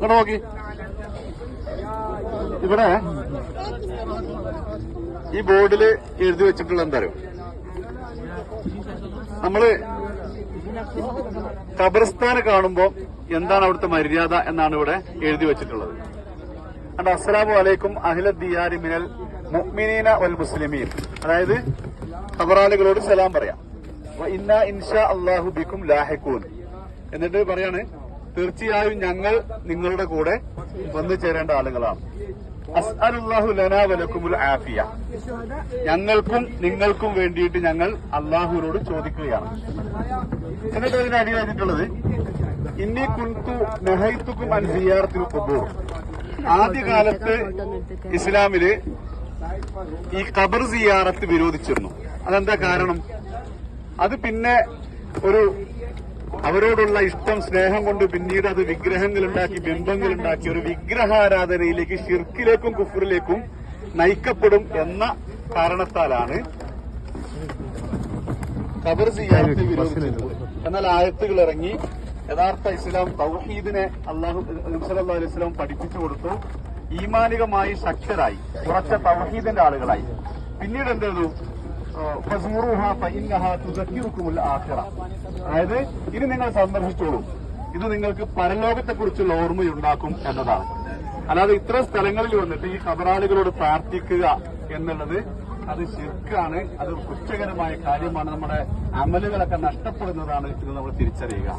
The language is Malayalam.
ഇവിടെ നോക്കി. ഇവിടെ. ഈ ബോർഡിൽ എഴുതി വെച്ചിട്ടുള്ള എന്താ അറിയോ? നമ്മൾ ഖബർസ്ഥാന് കാണുമ്പോ എന്താണ് അവിടുത്തെ മര്യാദ എന്നാണ് ഇവിടെ എഴുതി വെച്ചിട്ടുള്ളത്. അണ്ട് അസ്സലാമു അലൈക്കും അഹില ദിയാരി മിനൽ മുഅ്മിനീന വൽ മുസ്ലിമീൻ. അതായത് ഖബറാളികളോട് സലാം പറയാം. ഇന്ന ഇൻഷാ അല്ലാഹു ബിക്കും ലാഹിഖൂൻ. എന്നിട്ട് പറയാണ് തീർച്ചയായും ഞങ്ങൾ നിങ്ങളുടെ കൂടെ വന്നു ചേരേണ്ട ആളുകളാണ്. അസ്അലുല്ലാഹു ലനാ ആഫിയ. ഞങ്ങൾക്കും നിങ്ങൾക്കും വേണ്ടിയിട്ട് ഞങ്ങൾ അള്ളാഹുവിനോട് ചോദിക്കുകയാണ്. എന്നിട്ട് അതിന് അടിയായിട്ടുള്ളത് ഇനി ഇന്നി കുന്തു നെഹൈത്തുക്കും അൻ സിയാറത്തിൽ ഖുബൂർ. ആദ്യകാലത്ത് ഇസ്ലാമിൽ ഈ ഖബർ സിയാറത്ത് വിരോധിച്ചിരുന്നു. അതെന്താ കാരണം? അത് പിന്നെ ഒരു അവരോടുള്ള ഇഷ്ടം സ്നേഹം കൊണ്ട് പിന്നീട് അത് വിഗ്രഹങ്ങൾ ഉണ്ടാക്കി ബിംബങ്ങൾ ഉണ്ടാക്കി ഒരു വിഗ്രഹാരാധനയിലേക്ക് ഷിർക്കിലേക്കും കുഫറിലേക്കും നയിക്കപ്പെടും എന്ന കാരണത്താലാണ് കവർ ചെയ്യാൻ വിരോധിച്ചത്. എന്നാൽ ആയത്തുകൾ ഇറങ്ങി യഥാർത്ഥ ഇസ്ലാം തൗഹീദിനെ അള്ളാഹു അലൈഹി വസല്ലം പഠിപ്പിച്ചു കൊടുത്തു. ഈമാനികമായി ശക്തരായി ഉറച്ച തൗഹീദിന്റെ ആളുകളായി. പിന്നീട് എന്ത് അതായത് ഇനി നിങ്ങൾ സന്ദർശിച്ചോളൂ. ഇത് നിങ്ങൾക്ക് പരലോകത്തെക്കുറിച്ചുള്ള ഓർമ്മയുണ്ടാക്കും എന്നതാണ്. അല്ലാതെ ഇത്ര സ്ഥലങ്ങളിൽ വന്നിട്ട് ഈ കബറാളികളോട് പ്രാർത്ഥിക്കുക എന്നുള്ളത് അത് ശിർക്കാണ് അത് കുറ്റകരമായ കാര്യമാണ്. നമ്മുടെ അമലുകളൊക്കെ നഷ്ടപ്പെടുന്നതാണ് ഇത് നമ്മൾ തിരിച്ചറിയുക.